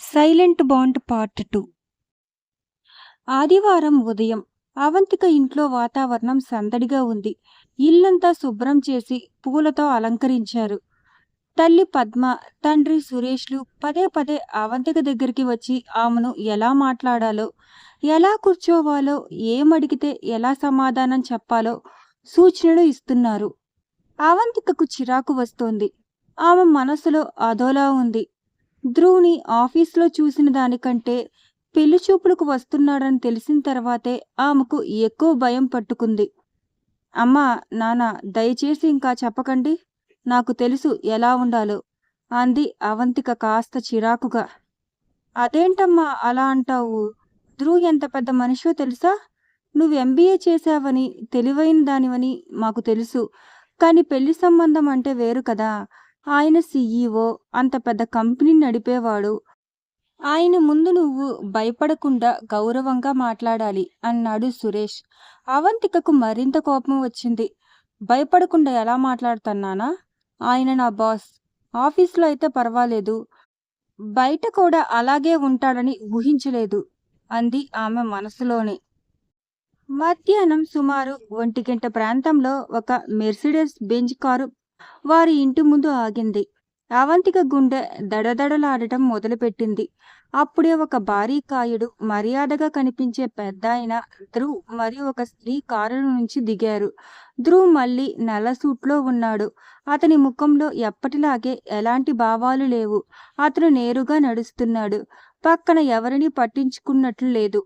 Silent bond part two. ఆదివారం ఉదయం అవంతిక ఇంట్లో వాతావరణం సందడిగా ఉంది. ఇల్లంతా శుభ్రం చేసి పూలతో అలంకరించారు. తల్లి పద్మ తండ్రి సురేష్లు పదే పదే అవంతిక దగ్గరికి వచ్చి ఆమెను ఎలా మాట్లాడాలో ఎలా కూర్చోవాలో ఏమడిగితే ఎలా సమాధానం చెప్పాలో సూచనలు ఇస్తున్నారు. అవంతికకు చిరాకు వస్తోంది. ఆమె మనసులో అదోలా ఉంది. ధ్రువుని ఆఫీస్లో చూసిన దానికంటే పెళ్ళి చూపులకు వస్తున్నాడని తెలిసిన తర్వాతే ఆమెకు ఎక్కువ భయం పట్టుకుంది. అమ్మా నాన్న దయచేసి ఇంకా చెప్పకండి. నాకు తెలుసు ఎలా ఉండాలో అంది అవంతిక కాస్త చిరాకుగా. అదేంటమ్మా అలా అంటావు? ధ్రువ్ ఎంత పెద్ద మనిషో తెలుసా? నువ్వు ఎంబీఏ చేశావని తెలివైన దానివని మాకు తెలుసు. కానీ పెళ్ళి సంబంధం అంటే వేరు కదా. ఆయన సీఈఓ అంత పెద్ద కంపెనీ నడిపేవాడు. ఆయన ముందు నువ్వు భయపడకుండా గౌరవంగా మాట్లాడాలి అన్నాడు సురేష్. అవంతికకు మరింత కోపం వచ్చింది. భయపడకుండా ఎలా మాట్లాడుతున్నానా? ఆయన నా బాస్. ఆఫీస్లో అయితే పర్వాలేదు. బయట కూడా అలాగే ఉంటాడని ఊహించలేదు అంది ఆమె మనసులోనే. మధ్యాహ్నం సుమారు ఒంటి గంట ప్రాంతంలో ఒక మెర్సిడెస్ బెంజ్ కారు వారి ఇంటి ముందు ఆగింది. అవంతిక గుండె దడదడలాడటం మొదలుపెట్టింది. అప్పుడే ఒక భారీ కాయుడు మర్యాదగా కనిపించే పెద్ద ఆయన ధ్రువ్ మరియు ఒక స్త్రీ కారు నుంచి దిగారు. ధ్రువ్ మళ్ళీ నల్ల సూట్లో ఉన్నాడు. అతని ముఖంలో ఎప్పటిలాగే ఎలాంటి భావాలు లేవు. అతను నేరుగా నడుస్తున్నాడు. పక్కన ఎవరిని పట్టించుకున్నట్లు లేదు.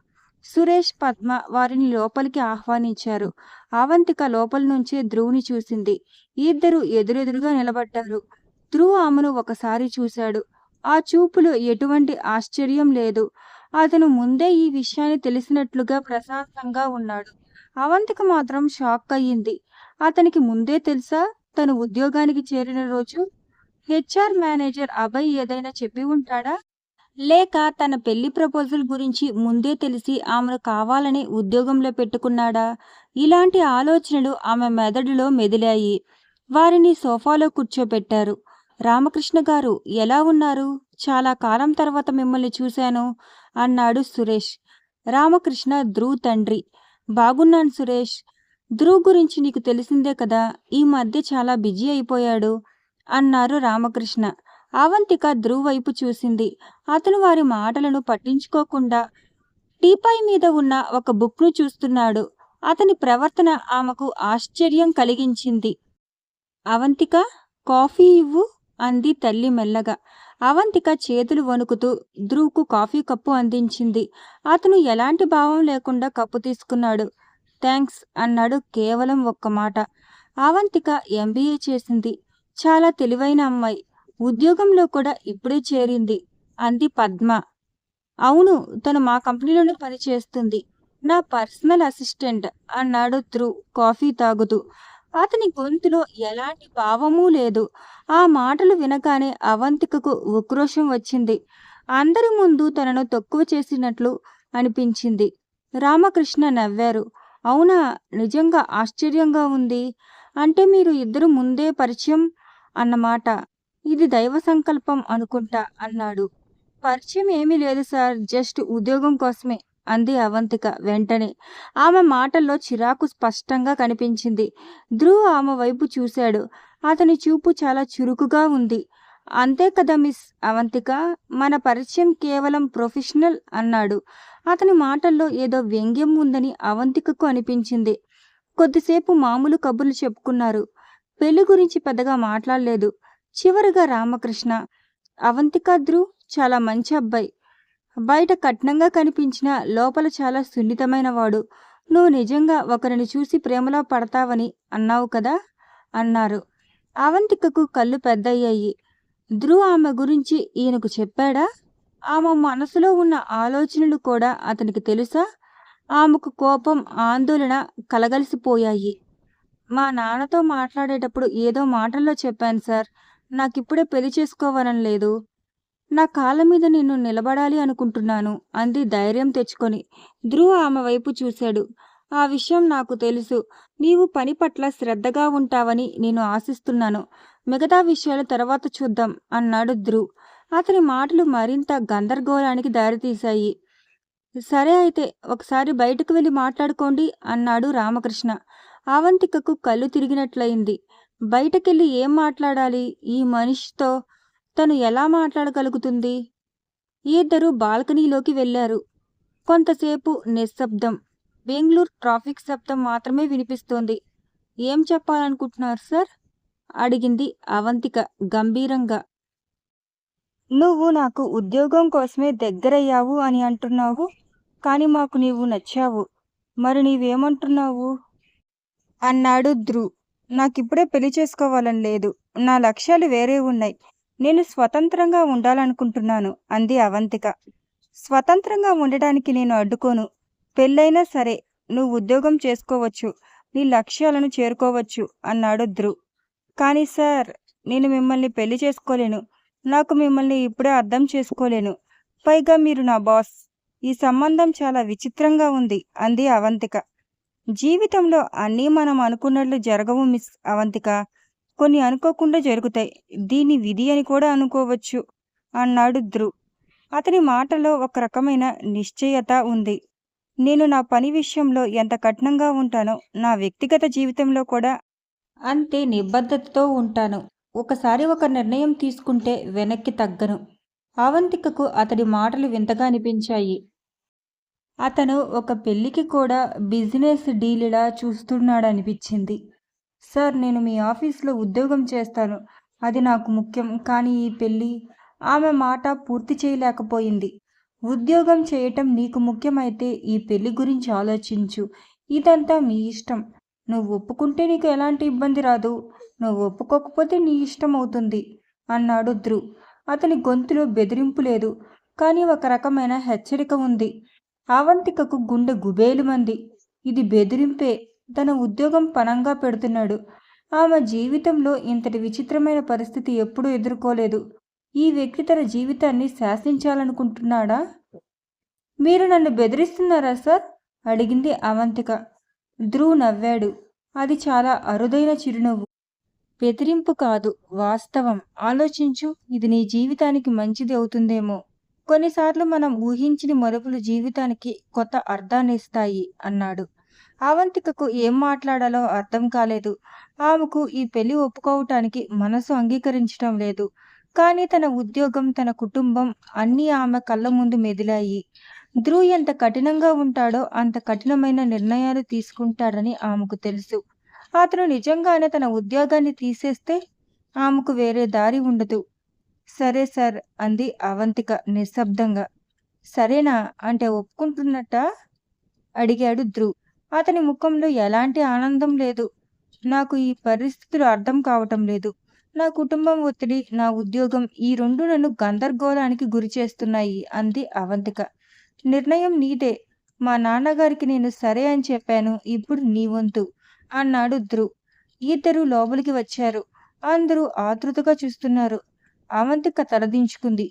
సురేష్ పద్మ వారిని లోపలికి ఆహ్వానించారు. అవంతిక లోపల నుంచే ధ్రువుని చూసింది. ఇద్దరు ఎదురెదురుగా నిలబడ్డారు. ధ్రువ్ ఆమెను ఒకసారి చూశాడు. ఆ చూపులో ఎటువంటి ఆశ్చర్యం లేదు. అతను ముందే ఈ విషయాన్ని తెలిసినట్లుగా ప్రశాంతంగా ఉన్నాడు. అవంతిక మాత్రం షాక్ అయ్యింది. అతనికి ముందే తెలుసా? తను ఉద్యోగానికి చేరిన రోజు హెచ్ఆర్ మేనేజర్ అభయ్ ఏదైనా చెప్పి ఉంటాడా? లేక తన పెళ్ళి ప్రపోజల్ గురించి ముందే తెలిసి ఆమెను కావాలని ఉద్యోగంలో పెట్టుకున్నాడా? ఇలాంటి ఆలోచనలు ఆమె మెదడులో మెదిలాయి. వారిని సోఫాలో కూర్చోబెట్టారు రామకృష్ణ గారు ఎలా ఉన్నారు? చాలా కాలం తర్వాత మిమ్మల్ని చూశాను అన్నాడు సురేష్. రామకృష్ణ ధ్రువ్ తండ్రి. బాగున్నాను సురేష్. ధ్రువ్ గురించి నీకు తెలిసిందే కదా ఈ మధ్య చాలా బిజీ అయిపోయాడు అన్నారు రామకృష్ణ. అవంతిక ధ్రువ్ వైపు చూసింది. అతను వారి మాటలను పట్టించుకోకుండా టీపాయ్ మీద ఉన్న ఒక బుక్ను చూస్తున్నాడు. అతని ప్రవర్తన ఆమెకు ఆశ్చర్యం కలిగించింది. అవంతిక కాఫీ ఇవ్వు అంది తల్లి మెల్లగా. అవంతిక చేతులు వణుకుతూ ధ్రువ్కు కాఫీ కప్పు అందించింది. అతను ఎలాంటి భావం లేకుండా కప్పు తీసుకున్నాడు. థ్యాంక్స్ అన్నాడు కేవలం ఒక్క మాట. అవంతిక ఎంబీఏ చేసింది. చాలా తెలివైన అమ్మాయి. ఉద్యోగంలో కూడా ఇప్పుడే చేరింది. అంది పద్మ. అవును తను మా కంపెనీలోనే పనిచేస్తుంది. నా పర్సనల్ అసిస్టెంట్ అన్నాడు ధ్రువ్ కాఫీ తాగుతూ. అతని గొంతులో ఎలాంటి భావమూ లేదు. ఆ మాటలు వినగానే అవంతికకు ఉక్రోషం వచ్చింది. అందరి ముందు తనను తక్కువ చేసినట్లు అనిపించింది. రామకృష్ణ నవ్వారు. అవునా నిజంగా ఆశ్చర్యంగా ఉంది. అంటే మీరు ఇద్దరు ముందే పరిచయం? అన్నమాట. ఇది దైవ సంకల్పం అనుకుంటా అన్నాడు. పరిచయం ఏమీ లేదు సార్ జస్ట్ ఉద్యోగం కోసమే అంది అవంతిక వెంటనే. ఆమె మాటల్లో చిరాకు స్పష్టంగా కనిపించింది. ధ్రువ్ ఆమె వైపు చూశాడు. అతని చూపు చాలా చురుకుగా ఉంది. అంతే కదా మిస్ అవంతిక మన పరిచయం కేవలం ప్రొఫెషనల్ అన్నాడు. అతని మాటల్లో ఏదో వ్యంగ్యం ఉందని అవంతికకు అనిపించింది. కొద్దిసేపు మామూలు కబుర్లు చెప్పుకున్నారు. పెళ్ళి గురించి పెద్దగా మాట్లాడలేదు. చివరిగా రామకృష్ణ అవంతిక చాలా మంచి అబ్బాయి. బయట కట్నంగా కనిపించిన లోపల చాలా సున్నితమైన వాడు నువ్వు నిజంగా ఒకరిని చూసి ప్రేమలో పడతావని అన్నావు కదా అన్నారు. అవంతికకు కళ్ళు పెద్దయ్యాయి. ధ్రువ్ ఆమె గురించి ఈయనకు చెప్పాడా? ఆమె మనసులో ఉన్న ఆలోచనలు కూడా అతనికి తెలుసా? ఆమెకు కోపం ఆందోళన కలగలిసిపోయాయి. మా నాన్నతో మాట్లాడేటప్పుడు ఏదో మాటల్లో చెప్పాను సార్. నాకిప్పుడే పెళ్ళి చేసుకోవాలని లేదు నా కాళ్ళ మీద నిన్ను నిలబడాలి అనుకుంటున్నాను అంది ధైర్యం తెచ్చుకొని ధ్రువ ఆమె వైపు చూశాడు ఆ విషయం నాకు తెలుసు నీవు పని పట్ల శ్రద్ధగా ఉంటావని నేను ఆశిస్తున్నాను మిగతా విషయాలు తర్వాత చూద్దాం అన్నాడు ధ్రువ్ అతని మాటలు మరింత గందరగోళానికి దారితీశాయి. సరే అయితే ఒకసారి బయటకు వెళ్ళి మాట్లాడుకోండి అన్నాడు రామకృష్ణ. అవంతికకు కళ్ళు తిరిగినట్లయింది. బయటకెళ్ళి ఏం మాట్లాడాలి? ఈ మనిషితో తను ఎలా మాట్లాడగలుగుతుంది? ఇద్దరూ బాల్కనీలోకి వెళ్ళారు. కొంతసేపు నిశ్శబ్దం. బెంగళూరు ట్రాఫిక్ శబ్దం మాత్రమే వినిపిస్తోంది. ఏం చెప్పాలనుకుంటున్నారు సార్? అడిగింది అవంతిక గంభీరంగా. నువ్వు నాకు ఉద్యోగం కోసమే దగ్గరయ్యావు అని అంటున్నావు. కానీ మాకు నీవు నచ్చావు. మరి నీవేమంటున్నావు? అన్నాడు ధ్రువ్. నాకిప్పుడే పెళ్ళి చేసుకోవాలని లేదు. నా లక్ష్యాలు వేరే ఉన్నాయి. నేను స్వతంత్రంగా ఉండాలనుకుంటున్నాను అంది అవంతిక. స్వతంత్రంగా ఉండడానికి నేను అడ్డుకోను. పెళ్ళైనా సరే నువ్వు ఉద్యోగం చేసుకోవచ్చు. నీ లక్ష్యాలను చేరుకోవచ్చు అన్నాడు ధ్రువ్. కానీ సార్ నేను మిమ్మల్ని పెళ్ళి చేసుకోలేను. నాకు మిమ్మల్ని ఇప్పుడే అర్థం చేసుకోలేను. పైగా మీరు నా బాస్. ఈ సంబంధం చాలా విచిత్రంగా ఉంది అంది అవంతిక. జీవితంలో అన్నీ మనం అనుకున్నట్లు జరగవు మిస్ అవంతిక. కొన్ని అనుకోకుండా జరుగుతాయి. దీన్ని విధి అని కూడా అనుకోవచ్చు అన్నాడు ధ్రువ్. అతని మాటలో ఒక రకమైన నిశ్చయత ఉంది. నేను నా పని విషయంలో ఎంత కఠినంగా ఉంటానో నా వ్యక్తిగత జీవితంలో కూడా అంతే నిబద్ధతతో ఉంటాను. ఒకసారి ఒక నిర్ణయం తీసుకుంటే వెనక్కి తగ్గను. అవంతికకు అతడి మాటలు వింతగా అనిపించాయి. అతను ఒక పెళ్ళికి కూడా బిజినెస్ డీలులా చూస్తున్నాడనిపించింది. సార్ నేను మీ ఆఫీస్లో ఉద్యోగం చేస్తాను. అది నాకు ముఖ్యం. కానీ ఈ పెళ్ళి ఆమె మాట పూర్తి చేయలేకపోయింది. ఉద్యోగం చేయటం నీకు ముఖ్యమైతే ఈ పెళ్ళి గురించి ఆలోచించు. ఇదంతా మీ ఇష్టం. నువ్వు ఒప్పుకుంటే నీకు ఎలాంటి ఇబ్బంది రాదు. నువ్వు ఒప్పుకోకపోతే నీ ఇష్టం అవుతుంది అన్నాడు ధ్రువ్. అతని గొంతులో బెదిరింపు లేదు. కానీ ఒక రకమైన హెచ్చరిక ఉంది. అవంతికకు గుండె గుబేలుమంది. ఇది బెదిరింపే. తన ఉద్యోగం పణంగా పెడుతున్నాడు. ఆమె జీవితంలో ఇంతటి విచిత్రమైన పరిస్థితి ఎప్పుడూ ఎదుర్కోలేదు. ఈ వ్యక్తి తన జీవితాన్ని శాసించాలనుకుంటున్నాడా? మీరు నన్ను బెదిరిస్తున్నారా సార్? అడిగింది అవంతిక. ధ్రువ్ నవ్వాడు. అది చాలా అరుదైన చిరునవ్వు. బెదిరింపు కాదు. వాస్తవం. ఆలోచించు. ఇది నీ జీవితానికి మంచిది అవుతుందేమో. కొన్నిసార్లు మనం ఊహించిన మరుపులు జీవితానికి కొత్త అర్థాన్ని ఇస్తాయి అన్నాడు. అవంతికకు ఏం మాట్లాడాలో అర్థం కాలేదు. ఆమెకు ఈ పెళ్ళి ఒప్పుకోవటానికి మనసు అంగీకరించటం లేదు. కానీ తన ఉద్యోగం, తన కుటుంబం అన్నీ ఆమె కళ్ళ ముందు మెదిలాయి. ధ్రువ్ ఎంత కఠినంగా ఉంటాడో అంత కఠినమైన నిర్ణయాలు తీసుకుంటాడని ఆమెకు తెలుసు. అతను నిజంగానే తన ఉద్యోగాన్ని తీసేస్తే ఆమెకు వేరే దారి ఉండదు. సరే సార్ అంది అవంతిక నిశ్శబ్దంగా. సరేనా అంటే ఒప్పుకుంటున్నట్టా? అడిగాడు ధ్రువ్. అతని ముఖంలో ఎలాంటి ఆనందం లేదు. నాకు ఈ పరిస్థితులు అర్థం కావటం లేదు. నా కుటుంబం ఒత్తిడి, నా ఉద్యోగం ఈ రెండు నన్ను గందరగోళానికి గురి చేస్తున్నాయి అంది అవంతిక. నిర్ణయం నీదే. మా నాన్నగారికి నేను సరే అని చెప్పాను. ఇప్పుడు నీ వంతు అన్నాడు ధ్రువ్. ఇద్దరు లోపలికి వచ్చారు. అందరూ ఆతృతగా చూస్తున్నారు. అవంతిక తలదించుకుంది.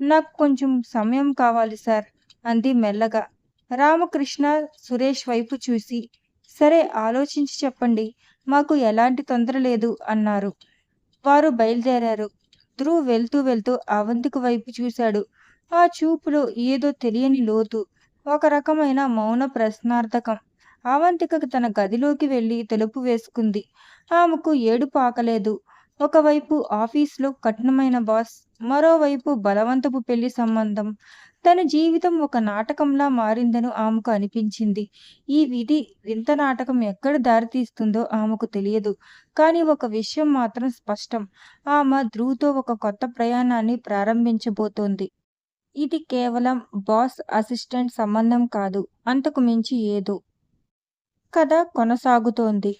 నాకు కొంచెం సమయం కావాలి సార్ అంది మెల్లగా. రామకృష్ణ సురేష్ వైపు చూసి సరే ఆలోచించి చెప్పండి. మాకు ఎలాంటి తొందర లేదు అన్నారు. వారు బయలుదేరారు. ధ్రువ్ వెళ్తూ వెళ్తూ అవంతిక వైపు చూశాడు. ఆ చూపులో ఏదో తెలియని లోతు. ఒక రకమైన మౌన ప్రశ్నార్థకం. అవంతిక తన గదిలోకి వెళ్ళి తలుపు వేసుకుంది. ఆమెకు ఏడుపు ఆకలేదు. ఒకవైపు ఆఫీసులో కఠినమైన బాస్. మరోవైపు బలవంతపు పెళ్ళి సంబంధం. తన జీవితం ఒక నాటకంలా మారిందని ఆమెకు అనిపించింది. ఈ విధి వింత నాటకం ఎక్కడ దారితీస్తుందో ఆమెకు తెలియదు. కానీ ఒక విషయం మాత్రం స్పష్టం. ఆమె ధ్రువ్‌తో ఒక కొత్త ప్రయాణాన్ని ప్రారంభించబోతోంది. ఇది కేవలం బాస్ అసిస్టెంట్ సంబంధం కాదు. అంతకు మించి ఏదో. కథ కొనసాగుతోంది.